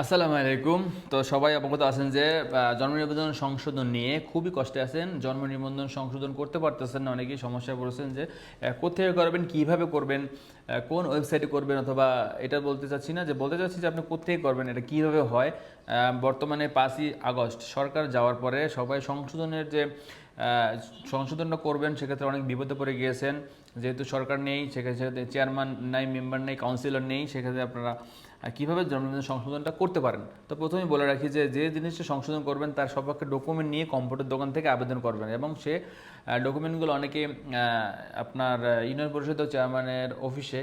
আসসালামু আলাইকুম। তো সবাই অবগত আছেন যে জন্ম নিবন্ধন সংশোধন নিয়ে খুবই কষ্টে আছেন। জন্ম নিবন্ধন সংশোধন করতে পারতেছেন না, অনেকেই সমস্যায় পড়েছেন যে কোথায় করবেন, কীভাবে করবেন কোন ওয়েবসাইটে করবেন অথবা এটা বলতে চাচ্ছি না যে, বলতে চাচ্ছি যে আপনি কোথায় করবেন, এটা কীভাবে হয়? বর্তমানে পাঁচই আগস্ট, সরকার যাওয়ার পরে সবাই সংশোধনের যে আহ, সংশোধনটা করবেন সেক্ষেত্রে অনেক বিপদে পড়ে গিয়েছেন। যেহেতু সরকার নেই সেক্ষেত্রে চেয়ারম্যান নাই মেম্বার নেই কাউন্সিলর নেই সেক্ষেত্রে আপনারা কীভাবে কীভাবে জন্মদিন সংশোধনটা করতে পারেন? তো প্রথমেই বলে রাখি যে যে জিনিসটা সংশোধন করবেন তার সপক্ষে ডকুমেন্ট নিয়ে কম্পিউটার দোকান থেকে আবেদন করবেন। এবং সে ডকুমেন্টগুলো অনেকে আপনার ইউনিয়ন পরিষদ চেয়ারম্যানের অফিসে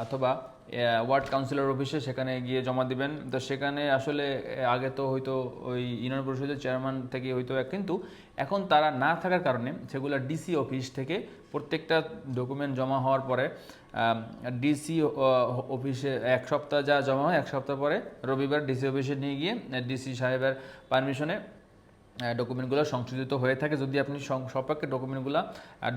অথবা ওয়ার্ড কাউন্সিলর অফিসে সেখানে গিয়ে জমা দিবেন। তো সেখানে আসলে আগে তো হয়তো ওই ইউনিয়ন পরিষদের চেয়ারম্যান থেকে হয়তো কিন্তু এখন তারা না থাকার কারণে সেগুলো ডিসি অফিস থেকে প্রত্যেকটা ডকুমেন্ট জমা হওয়ার পরে ডিসি অফিসে এক সপ্তাহ যা জমা হয়, এক সপ্তাহ পরে রবিবার ডিসি অফিসে নিয়ে গিয়ে ডিসি সাহেবের পারমিশনে ডকুমেন্টগুলো সংশোধিত হয়ে থাকে যদি আপনি সপক্ষে ডকুমেন্টগুলো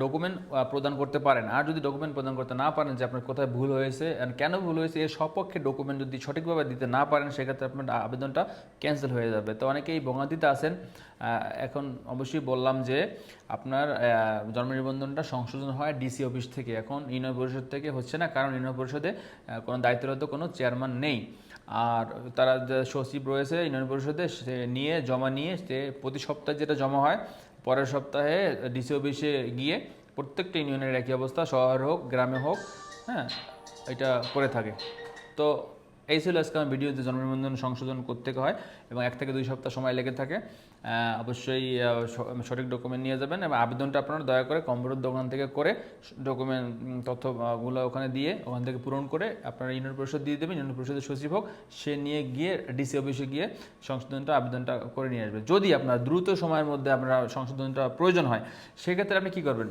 ডকুমেন্ট প্রদান করতে পারেন। আর যদি ডকুমেন্ট প্রদান করতে না পারেন যে আপনার কোথায় ভুল হয়েছে কেন ভুল হয়েছে, এর সপক্ষে ডকুমেন্ট যদি সঠিকভাবে দিতে না পারেন, সেক্ষেত্রে আপনার আবেদনটা ক্যান্সেল হয়ে যাবে। তো অনেকেই ভোগান্তিতে আছেন। এখন অবশ্যই বললাম যে আপনার জন্ম নিবন্ধনটা সংশোধন হয় ডিসি অফিস থেকে। এখন ইউনিয়ন পরিষদ থেকে হচ্ছে না, কারণ ইউনিয়ন পরিষদে কোনো দায়িত্বরত কোনো চেয়ারম্যান নেই। আর তারা যে সচিব রয়েছে ইউনিয়ন পরিষদে, সে নিয়ে, জমা নিয়ে সে প্রতি সপ্তাহে যেটা জমা হয়, পরের সপ্তাহে ডিসি অফিসে গিয়ে প্রত্যেকটা ইউনিয়নের একই অবস্থা, শহর হোক, গ্রামে হোক হ্যাঁ এটা করে থাকে। তো এই ছিল আজকে আমার ভিডিওতে জন্ম নিবন্ধন সংশোধন করতে হয় এবং এক থেকে দুই সপ্তাহ সময় লেগে থাকে। অবশ্যই সঠিক ডকুমেন্ট নিয়ে যাবেন এবং আবেদনটা আপনারা দয়া করে কম্পিউটার দোকান থেকে করে ডকুমেন্ট তথ্যগুলো ওখানে দিয়ে ওখান থেকে পূরণ করে আপনারা ইউনিয়ন পরিষদ দিয়ে দেবেন। ইউনিয়ন পরিষদের সচিব হোক, সে নিয়ে গিয়ে ডিসি অফিসে গিয়ে সংশোধনটা, আবেদনটা করে নিয়ে আসবে। যদি আপনার দ্রুত সময়ের মধ্যে আপনার সংশোধনটা প্রয়োজন হয়, সেক্ষেত্রে আপনি কী করবেন?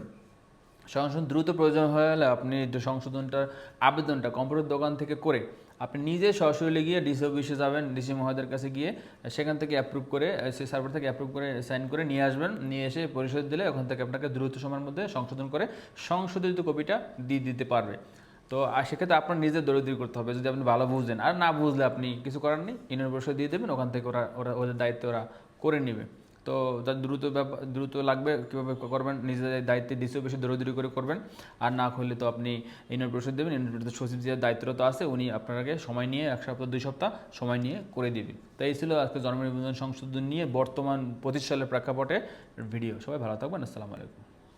সংশোধন দ্রুত প্রয়োজন হয়ে হলে আপনি সংশোধনটার আবেদনটা কম্পিউটার দোকান থেকে করে আপনি নিজে সরাসরি গিয়ে ডিসি অফিসে যাবেন ডিসি মহোদয়ের কাছে গিয়ে, সেখান থেকে অ্যাপ্রুভ করে সেই সার্ভার থেকে অ্যাপ্রুভ করে সাইন করে নিয়ে আসবেন, নিয়ে এসে পরিশোধ দিলে ওখান থেকে আপনাকে দ্রুত সময়ের মধ্যে সংশোধন করে সংশোধিত কপিটা দিয়ে দিতে পারবে। তো, আর সেক্ষেত্রে আপনার নিজের দরিদ্রি করতে হবে, যদি আপনি ভালো বুঝলেন আর না বুঝলে আপনি কিছু করার নেই ইউনিয়ন পরিষদ দিয়ে দেবেন, ওখান থেকে ওরা ওরা, ওদের দায়িত্ব ওরা করে নেবে। তো যা দ্রুত দ্রুত লাগবে কীভাবে করবেন নিজেদের দায়িত্বে ডিসি অফিসে দৌড়দৌড়ি করে করবেন। আর না করলে তো আপনি ইউনিয়ন পরিষদ দেবেন ইউনিয়ন পরিষদ সচিব যে দায়িত্বরত আছে, উনি আপনাকে সময় নিয়ে এক সপ্তাহ, দুই সপ্তাহ সময় নিয়ে করে দিবেন তো এই ছিল আজকে জন্ম নিবন্ধন সংশোধন নিয়ে বর্তমান পঁচিশ সালের প্রেক্ষাপটে ভিডিও। সবাই ভালো থাকবেন, আসসালামু আলাইকুম।